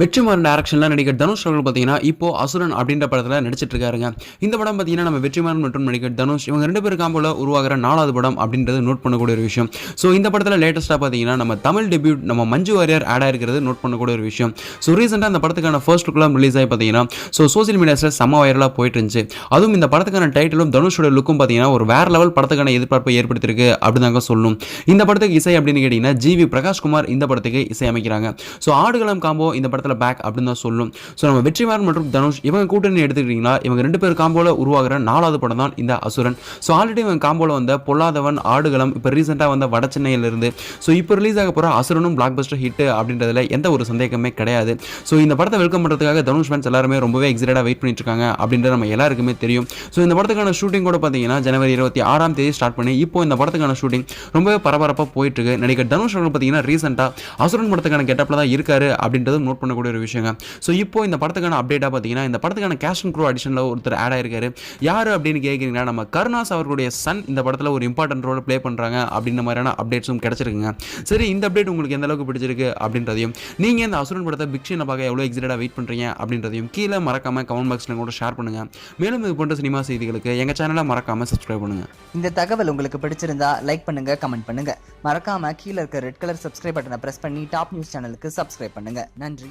வெற்றிமாறன் டேரக்ஷனில் நடிகர் தனுஷ் அவர்கள் பார்த்தீங்கன்னா இப்போ அசுரன் அப்படின்ற படத்தில் நடிச்சிட்டு இருக்காருங்க. இந்த படம் பார்த்தீங்கன்னா நம்ம வெற்றிமாறன் மற்றும் நடிகர் தனுஷ் இவங்க ரெண்டு பேரும் காம்போல உருவாகிற நாலாவது படம் அப்படின்றது நோட் பண்ணக்கூடிய ஒரு விஷயம். ஸோ இந்த படத்தில் லேட்டஸ்ட்டாக பார்த்தீங்கன்னா நம்ம தமிழ் டெபியூட் நம்ம மஞ்சு வாரியர் ஆட் ஆயிருக்கிறது நோட் பண்ணக்கூடிய ஒரு விஷயம். ஸோ ரீசெண்டாக அந்த படத்துக்கான ஃபர்ஸ்ட் லுக்லாம் ரிலீஸ் ஆகி பார்த்தீங்கன்னா ஸோ சோசியல் மீடியாஸில் செம்ம வைரலாக போயிட்டு இருந்துச்சு. அதுவும் இந்த படத்துக்கான டைட்டிலும் தனுஷோட லுக்கும் பார்த்தீங்கன்னா ஒரு வேற லெவல் படத்துக்கான எதிர்பார்ப்பை ஏற்படுத்தியிருக்கு அப்படிதாங்க சொல்லணும் இந்த படத்துக்கு இசை அப்படின்னு கேட்டிங்கன்னா ஜிவி பிரகாஷ்குமார் இந்த படத்துக்கு இசை அமைக்கிறாங்க. ஸோ ஆடுகளம் காம்போ இந்த படத்தில் பேக் அப்படின்னு தான் சொல்லும். ஸோ நம்ம வெற்றிமாறன் மற்றும் தனுஷ் இவங்க கூட்டணி எடுத்துக்கிட்டிங்கன்னா இவங்க ரெண்டு பேர் காம்போல உருவாகிற நாலாவது படம் தான் இந்த அசுரன். ஸோ ஆல்ரெடி இவங்க காம்போல வந்த பொல்லாதவன் ஆடுகளம் இப்போ ரீசெண்டாக வந்த வட சென்னையிலிருந்து ஸோ இப்போ ரிலீஸ் ஆக போகிற அசுரனும் பிளாக் பஸ்டர் ஹிட் அப்படின்றதுல எந்த ஒரு சந்தேகமே கிடையாது. ஸோ இந்த படத்தை வெல்கம் பண்ணுறதுக்காக தனுஷ் ஃபேன்ஸ் எல்லாருமே ரொம்பவே எக்ஸைட்டாக வெயிட் பண்ணிட்டு இருக்காங்க அப்படின்றது நம்ம எல்லாருக்குமே தெரியும். ஸோ இந்த படத்துக்கான ஷூட்டிங் கூட பார்த்தீங்கன்னா ஜனவரி இருபத்தி ஆறாம் தேதி ஸ்டார்ட் பண்ணி இப்போ இந்த படத்துக்கான ஷூட்டிங் ரொம்பவே பரபரப்பாக போயிட்டு இருக்கு. நடிகர் தனுஷ் அவர்கள் பார்த்தீங்கன்னா ரீசெண்டாக அசுரன் படத்துக்கான கெட்டப்பில் தான் இருக்காரு அப்படின்றத நோட் பண்ணக்கூடிய ஒரு விஷயங்க. ஸோ இப்போ இந்த படத்துக்கான அப்டேட்டாக பார்த்தீங்கன்னா இந்த படத்துக்கான கேஷ் அண்ட் க்ரூ அடிஷனில் ஒருத்தர் ஆட் ஆயிருக்காரு. யார் அப்படின்னு கேட்குறீங்கன்னா நம்ம கருணாஸ் அவர்களுடைய சன் இந்த படத்தில் ஒரு இம்பார்ட்டன்ட் ரோல் ப்ளே பண்ணுறாங்க அப்படின்ற மாதிரியான அப்டேட்ஸும் கிடச்சிருக்குங்க. சரி இந்த அப்டேட் உங்களுக்கு எந்த அளவுக்கு பிடிச்சிருக்கு அப்படின்றதையும் நீங்கள் இந்த அசுரன் படத்தை பிக்ஷனை பார்க்க எவ்வளோ எக்ஸைட்டாக வெயிட் பண்ணுறீங்க அப்படின்றதையும் கீழே மறக்காம கமெண்ட் பாக்ஸில் கூட ஷேர் பண்ணுங்கள் மேலும் இது போன்ற சினிமா செய்திகளுக்கு எங்கள் சேனலை மறக்காமல் சப்ஸ்கிரைப் பண்ணுங்கள் இந்த தகவல் உங்களுக்கு பிடிச்சிருந்தா லைக் பண்ணுங்க கமெண்ட் பண்ணுங்க. மறக்காம கீழே இருக்க ரெட் கலர் சப்ஸ்கிரைப் பட்டனை பிரஸ் பண்ணி டாப் நியூஸ் சேனலுக்கு சப்ஸ்கிரைப் பண்ணுங்க. நன்றி.